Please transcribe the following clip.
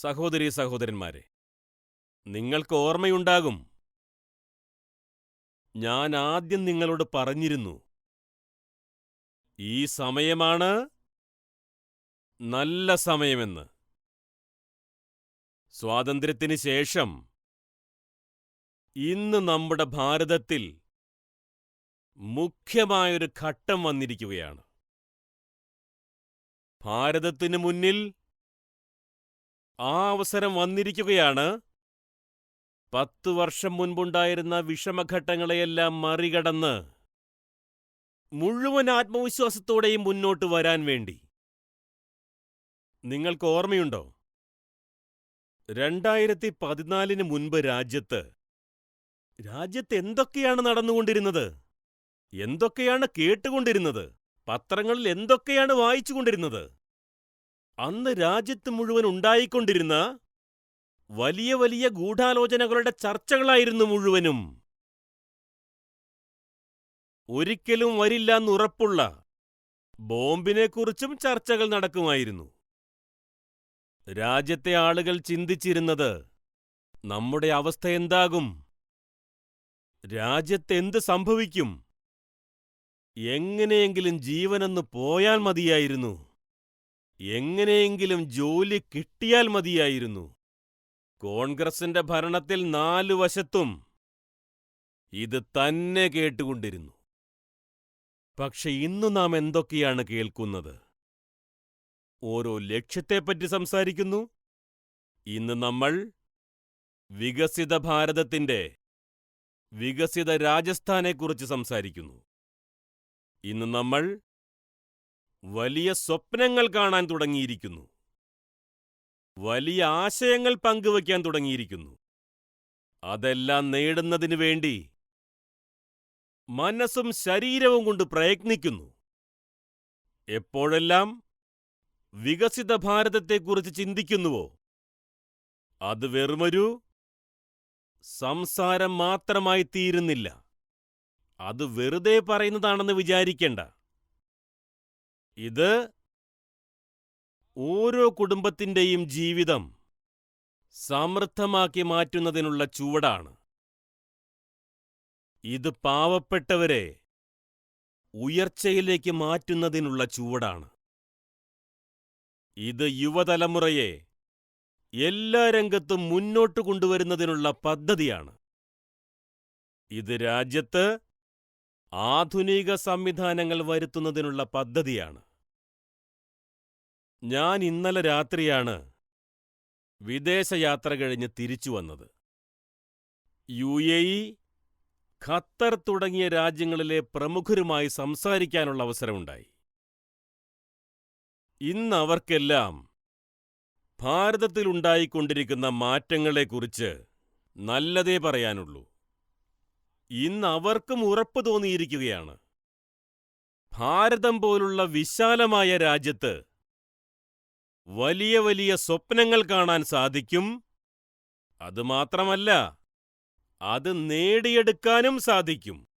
സഹോദരീ സഹോദരന്മാരെ നിങ്ങൾക്ക് ഓർമ്മയുണ്ടാകും. ഞാൻ ആദ്യം നിങ്ങളോട് പറഞ്ഞിരുന്നു ഈ സമയമാണ് നല്ല സമയമെന്ന്. സ്വാതന്ത്ര്യത്തിന് ശേഷം ഇന്ന് നമ്മുടെ ഭാരതത്തിൽ മുഖ്യമായൊരു ഘട്ടം വന്നിരിക്കുകയാണ്. ഭാരതത്തിനു മുന്നിൽ ആ അവസരം വന്നിരിക്കുകയാണ്. പത്തു വർഷം മുൻപുണ്ടായിരുന്ന വിഷമഘട്ടങ്ങളെയെല്ലാം മറികടന്ന് മുഴുവൻ ആത്മവിശ്വാസത്തോടെയും മുന്നോട്ട് വരാൻ വേണ്ടി. നിങ്ങൾക്ക് ഓർമ്മയുണ്ടോ? രണ്ടായിരത്തി പതിനാലിന് മുൻപ് രാജ്യത്ത് രാജ്യത്ത് എന്തൊക്കെയാണ് നടന്നുകൊണ്ടിരുന്നത്? എന്തൊക്കെയാണ് കേട്ടുകൊണ്ടിരുന്നത്? പത്രങ്ങളിൽ എന്തൊക്കെയാണ് വായിച്ചുകൊണ്ടിരുന്നത്? അന്ന് രാജ്യത്ത് മുഴുവൻ ഉണ്ടായിക്കൊണ്ടിരുന്ന വലിയ വലിയ ഗൂഢാലോചനകളുടെ ചർച്ചകളായിരുന്നു മുഴുവനും. ഒരിക്കലും വരില്ലെന്നുറപ്പുള്ള ബോംബിനെക്കുറിച്ചും ചർച്ചകൾ നടക്കുമായിരുന്നു. രാജ്യത്തെ ആളുകൾ ചിന്തിച്ചിരുന്നത് നമ്മുടെ അവസ്ഥ എന്താകും? രാജ്യത്തെന്ത് സംഭവിക്കും? എങ്ങനെയെങ്കിലും ജീവനൊന്ന് പോയാൽ മതിയായിരുന്നു. എങ്ങനെയെങ്കിലും ജോലി കിട്ടിയാൽ മതിയായിരുന്നു. കോൺഗ്രസിന്റെ ഭരണത്തിൽ നാലു വശത്തും ഇത് തന്നെ കേട്ടുകൊണ്ടിരുന്നു. പക്ഷെ ഇന്നു നാം എന്തൊക്കെയാണ് കേൾക്കുന്നത്? ഓരോ ലക്ഷ്യത്തെപ്പറ്റി സംസാരിക്കുന്നു. ഇന്ന് നമ്മൾ വികസിത ഭാരതത്തിന്റെ വികസിത രാജസ്ഥാനെക്കുറിച്ച് സംസാരിക്കുന്നു. ഇന്ന് നമ്മൾ വലിയ സ്വപ്നങ്ങൾ കാണാൻ തുടങ്ങിയിരിക്കുന്നു. വലിയ ആശയങ്ങൾ പങ്കുവയ്ക്കാൻ തുടങ്ങിയിരിക്കുന്നു. അതെല്ലാം നേടുന്നതിനു വേണ്ടി മനസ്സും ശരീരവും കൊണ്ട് പ്രയത്നിക്കുന്നു. എപ്പോഴെല്ലാം വികസിത ഭാരതത്തെക്കുറിച്ച് ചിന്തിക്കുന്നുവോ? അത് വെറുമൊരു സംസാരം മാത്രമായി തീരുന്നില്ല അത് വെറുതെ പറയുന്നതാണെന്ന് വിചാരിക്കേണ്ട. ഇത് ഓരോ കുടുംബത്തിന്റെയും ജീവിതം സമൃദ്ധമാക്കി മാറ്റുന്നതിനുള്ള ചുവടാണ്. ഇത് പാവപ്പെട്ടവരെ ഉയർച്ചയിലേക്ക് മാറ്റുന്നതിനുള്ള ചുവടാണ്. ഇത് യുവതലമുറയെ എല്ലാ രംഗത്തും മുന്നോട്ട് കൊണ്ടുവരുന്നതിനുള്ള പദ്ധതിയാണ്. ഇത് രാജ്യത്ത് ആധുനിക സംവിധാനങ്ങൾ വരുത്തുന്നതിനുള്ള പദ്ധതിയാണ്. ഞാൻ ഇന്നലെ രാത്രിയാണ് വിദേശയാത്ര കഴിഞ്ഞ് തിരിച്ചു വന്നത്. യു എ ഇ ഖത്തർ തുടങ്ങിയ രാജ്യങ്ങളിലെ പ്രമുഖരുമായി സംസാരിക്കാനുള്ള അവസരമുണ്ടായി. ഇന്ന് അവർക്കെല്ലാം ഭാരതത്തിലുണ്ടായിക്കൊണ്ടിരിക്കുന്ന മാറ്റങ്ങളെക്കുറിച്ച് നല്ലതേ പറയാനുള്ളൂ. ഇന്ന് അവർക്കും ഉറപ്പ് തോന്നിയിരിക്കുകയാണ്. ഭാരതം പോലുള്ള വിശാലമായ രാജ്യത്ത് വലിയ വലിയ സ്വപ്നങ്ങൾ കാണാൻ സാധിക്കും. അതുമാത്രമല്ല അത് നേടിയെടുക്കാനും സാധിക്കും.